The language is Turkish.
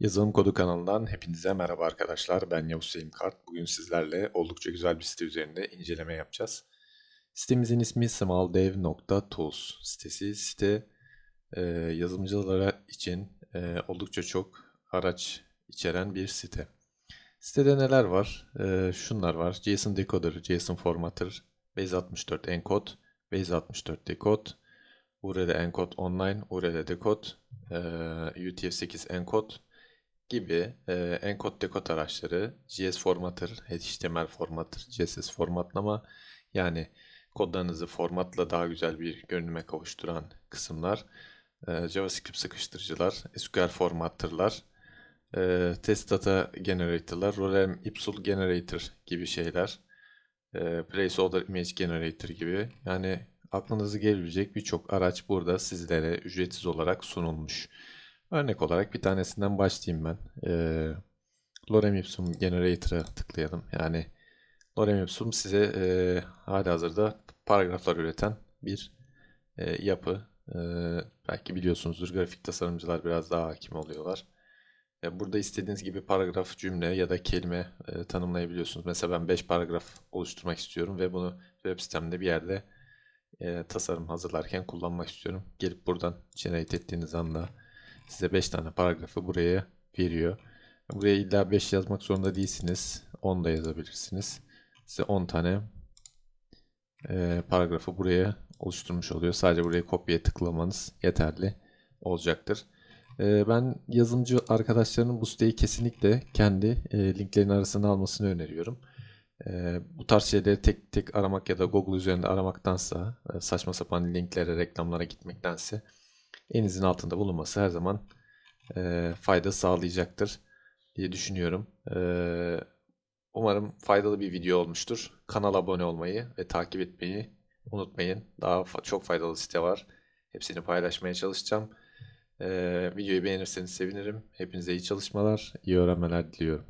Yazılım Kodu kanalından hepinize merhaba arkadaşlar. Ben Yavuz Selim Kart. Bugün sizlerle oldukça güzel bir site üzerinde inceleme yapacağız. Sitemizin ismi smalldev.tools sitesi. Site e, yazılımcılara için e, oldukça çok araç içeren bir site. Sitede neler var? E, şunlar var. JSON decoder, JSON formatter, Base64 encode, Base64 decode, URL encode online, URL decode, e, UTF-8 encode gibi e, encode decode araçları, JS formatter, HTML formatter, CSS formatlama yani kodlarınızı formatla daha güzel bir görünüme kavuşturan kısımlar, e, JavaScript sıkıştırıcılar, SQL formatterlar, e, test data generator'lar, Rolem Ipsul generator gibi şeyler, e, placeholder image generator gibi yani aklınıza gelebilecek birçok araç burada sizlere ücretsiz olarak sunulmuş. Örnek olarak bir tanesinden başlayayım ben. Ee, Lorem Ipsum Generator'a tıklayalım. Yani Lorem Ipsum size e, halihazırda paragraflar üreten bir e, yapı. E, belki biliyorsunuzdur grafik tasarımcılar biraz daha hakim oluyorlar. E, burada istediğiniz gibi paragraf, cümle ya da kelime e, tanımlayabiliyorsunuz. Mesela ben 5 paragraf oluşturmak istiyorum ve bunu web sitemde bir yerde e, tasarım hazırlarken kullanmak istiyorum. Gelip buradan generate ettiğiniz anda size 5 tane paragrafı buraya veriyor. Buraya illa 5 yazmak zorunda değilsiniz. 10 da yazabilirsiniz. Size 10 tane e, paragrafı buraya oluşturmuş oluyor. Sadece buraya kopyaya tıklamanız yeterli olacaktır. E, ben yazılımcı arkadaşlarının bu siteyi kesinlikle kendi e, linklerin arasına almasını öneriyorum. E, bu tarz şeyleri tek tek aramak ya da Google üzerinde aramaktansa e, saçma sapan linklere, reklamlara gitmektense elinizin altında bulunması her zaman e, fayda sağlayacaktır diye düşünüyorum. E, umarım faydalı bir video olmuştur. Kanala abone olmayı ve takip etmeyi unutmayın. Daha fa- çok faydalı site var. Hepsini paylaşmaya çalışacağım. E, videoyu beğenirseniz sevinirim. Hepinize iyi çalışmalar, iyi öğrenmeler diliyorum.